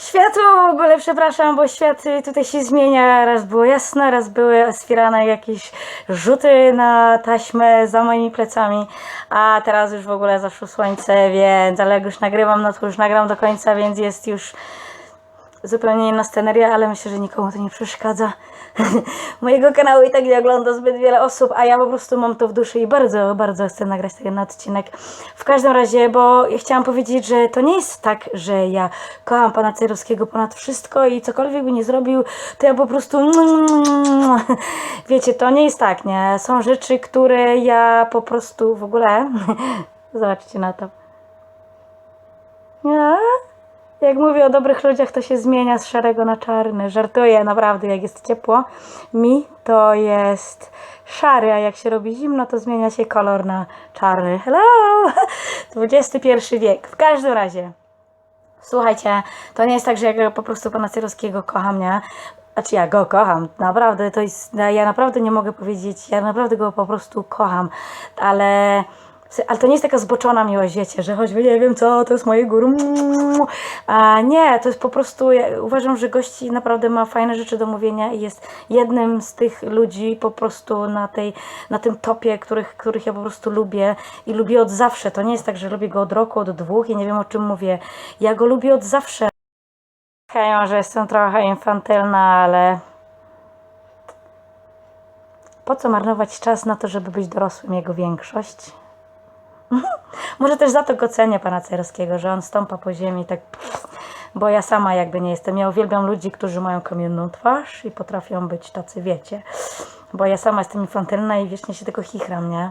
Światło w ogóle, przepraszam, bo świat y, tutaj się zmienia. Raz było jasne, raz były oswierane jakieś rzuty na taśmę za moimi plecami, a teraz już w ogóle zaszło słońce, więc, ale jak już nagrywam, no to już nagram do końca, więc jest już zupełnie inna sceneria, ale myślę, że nikomu to nie przeszkadza. Mojego kanału i tak nie ogląda zbyt wiele osób, a ja po prostu mam to w duszy i bardzo, bardzo chcę nagrać ten odcinek. W każdym razie, bo chciałam powiedzieć, że to nie jest tak, że ja kocham pana Cerowskiego ponad wszystko i cokolwiek by nie zrobił, to ja po prostu wiecie, to nie jest tak, nie? Są rzeczy, które ja po prostu w ogóle zobaczcie na to. Nie? Jak mówię o dobrych ludziach, to się zmienia z szarego na czarny. Żartuję, naprawdę, jak jest ciepło, mi to jest szary, a jak się robi zimno, to zmienia się kolor na czarny. Hello! XXI wiek. W każdym razie, słuchajcie, to nie jest tak, że ja po prostu pana Cyrowskiego kocham, nie? Znaczy ja go kocham, naprawdę, to jest, ja naprawdę nie mogę powiedzieć, ja naprawdę go po prostu kocham, ale... Ale to nie jest taka zboczona miłość, że choćby nie wiem co, to jest moje guru. A nie, to jest po prostu, ja uważam, że gości naprawdę ma fajne rzeczy do mówienia i jest jednym z tych ludzi po prostu na, tej, na tym topie, których, których ja po prostu lubię i lubię od zawsze. To nie jest tak, że lubię go od roku, od dwóch i nie wiem o czym mówię. Ja go lubię od zawsze. Hej, że jestem trochę infantylna, ale po co marnować czas na to, żeby być dorosłym jego większość? Może też za to go cenię pana Cerowskiego, że on stąpa po ziemi tak. Bo ja sama jakby nie jestem. Ja uwielbiam ludzi, którzy mają kamienną twarz i potrafią być tacy, wiecie. Bo ja sama jestem infantylna i wiecznie się tylko chichram, nie?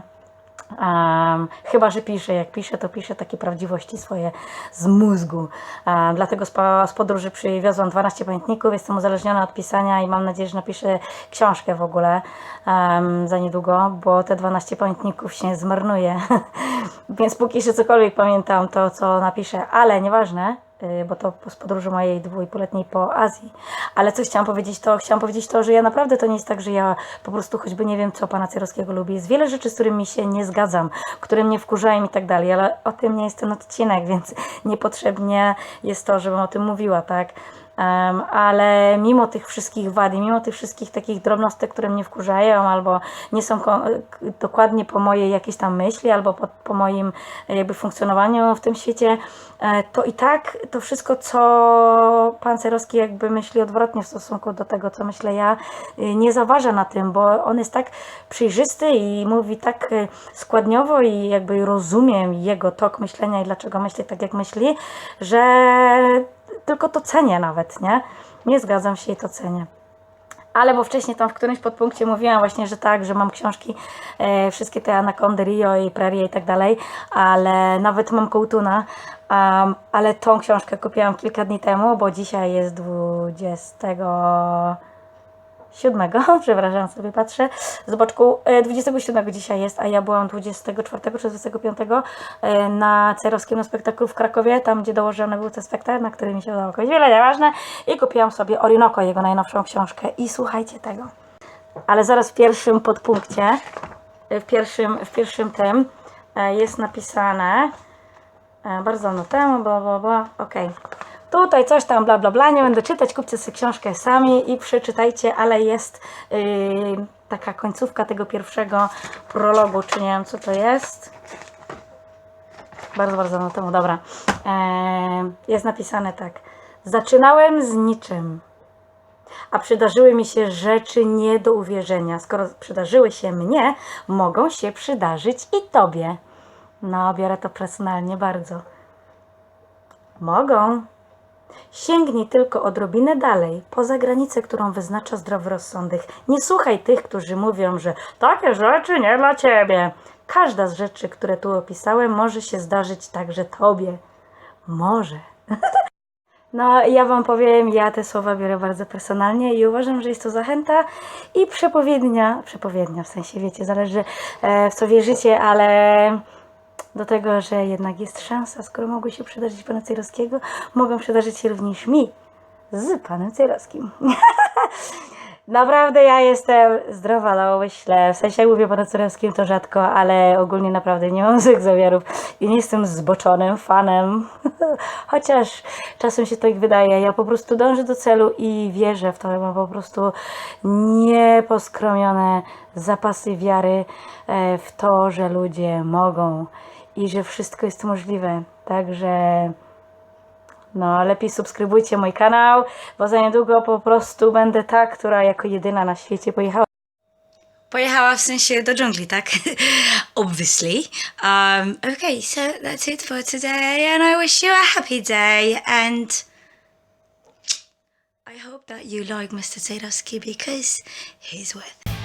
Um, chyba, że piszę. Jak piszę, to piszę takie prawdziwości swoje z mózgu. Um, dlatego z, z podróży przywiozłam 12 pamiętników. Jestem uzależniona od pisania i mam nadzieję, że napiszę książkę w ogóle um, za niedługo, bo te 12 pamiętników się zmarnuje. Więc póki jeszcze cokolwiek pamiętam, to co napiszę, ale nieważne, bo to z podróży mojej dwójpoletniej po Azji. Ale co chciałam powiedzieć, to chciałam powiedzieć to, że ja naprawdę to nie jest tak, że ja po prostu choćby nie wiem, co pana Cyrowskiego lubi. Jest wiele rzeczy, z którymi się nie zgadzam, które mnie wkurzają i tak dalej, ale o tym nie jest ten odcinek, więc niepotrzebnie jest to, żebym o tym mówiła, tak? Ale mimo tych wszystkich wad i mimo tych wszystkich takich drobnostek, które mnie wkurzają albo nie są dokładnie po mojej jakiejś tam myśli albo po, po moim jakby funkcjonowaniu w tym świecie, e, to i tak to wszystko, co pan Cerowski jakby myśli odwrotnie w stosunku do tego, co myślę ja, y, nie zaważa na tym, bo on jest tak przejrzysty i mówi tak y, składniowo i jakby rozumiem jego tok myślenia i dlaczego myśli tak, jak myśli, że tylko to cenię nawet, nie? Nie zgadzam się i to cenię. Ale bo wcześniej tam w którymś podpunkcie mówiłam właśnie, że tak, że mam książki, e, wszystkie te Anakondy, Rio i Prerie i tak dalej, ale nawet mam Kołtuna, um, ale tą książkę kupiłam kilka dni temu, bo dzisiaj jest 27, przepraszam sobie patrzę, z boczku, e, 27 dzisiaj jest, a ja byłam 24 czy 25 e, na cerowskim spektaklu w Krakowie, tam gdzie dołożony był ten spektakl, na który mi się udało jakoś wiele, nieważne, i kupiłam sobie Orinoco, jego najnowszą książkę i słuchajcie tego. Ale zaraz w pierwszym podpunkcie, w pierwszym, w pierwszym tym e, jest napisane, e, bardzo dawno temu, bla bla bla, okej. Tutaj coś tam, bla bla bla, nie będę czytać, kupcie sobie książkę sami i przeczytajcie, ale jest yy, taka końcówka tego pierwszego prologu, czy nie wiem co to jest. Bardzo, bardzo dawno temu, dobra. E, jest napisane tak. Zaczynałem z niczym, a przydarzyły mi się rzeczy nie do uwierzenia. Skoro przydarzyły się mnie, mogą się przydarzyć i tobie. No, biorę to personalnie bardzo. Mogą. Sięgnij tylko odrobinę dalej, poza granicę, którą wyznacza zdrowy rozsądek. Nie słuchaj tych, którzy mówią, że takie rzeczy nie dla ciebie. Każda z rzeczy, które tu opisałem, może się zdarzyć także tobie. Może. No, ja Wam powiem, ja te słowa biorę bardzo personalnie i uważam, że jest to zachęta i przepowiednia, przepowiednia w sensie, wiecie, zależy e, w co wierzycie, ale do tego, że jednak jest szansa, skoro mogły się przydarzyć Pana Cejrowskiego, mogą przydarzyć się również mi z Panem Cejrowskim. Naprawdę ja jestem zdrowa na myślę. W sensie jak mówię panu Cyrewskim to rzadko, ale ogólnie naprawdę nie mam złych zamiarów i nie jestem zboczonym fanem. Chociaż czasem się tak wydaje. Ja po prostu dążę do celu i wierzę w to. Ja mam po prostu nieposkromione zapasy wiary e, w to, że ludzie mogą i że wszystko jest możliwe. Także no, lepiej subskrybujcie mój kanał, bo za niedługo po prostu będę ta, która jako jedyna na świecie pojechała. Pojechała w sensie do dżungli, tak? Obviously. Um, okay, so that's it for today, and I wish you a happy day, and I hope that you like Mr. Tedowski because he's worth it.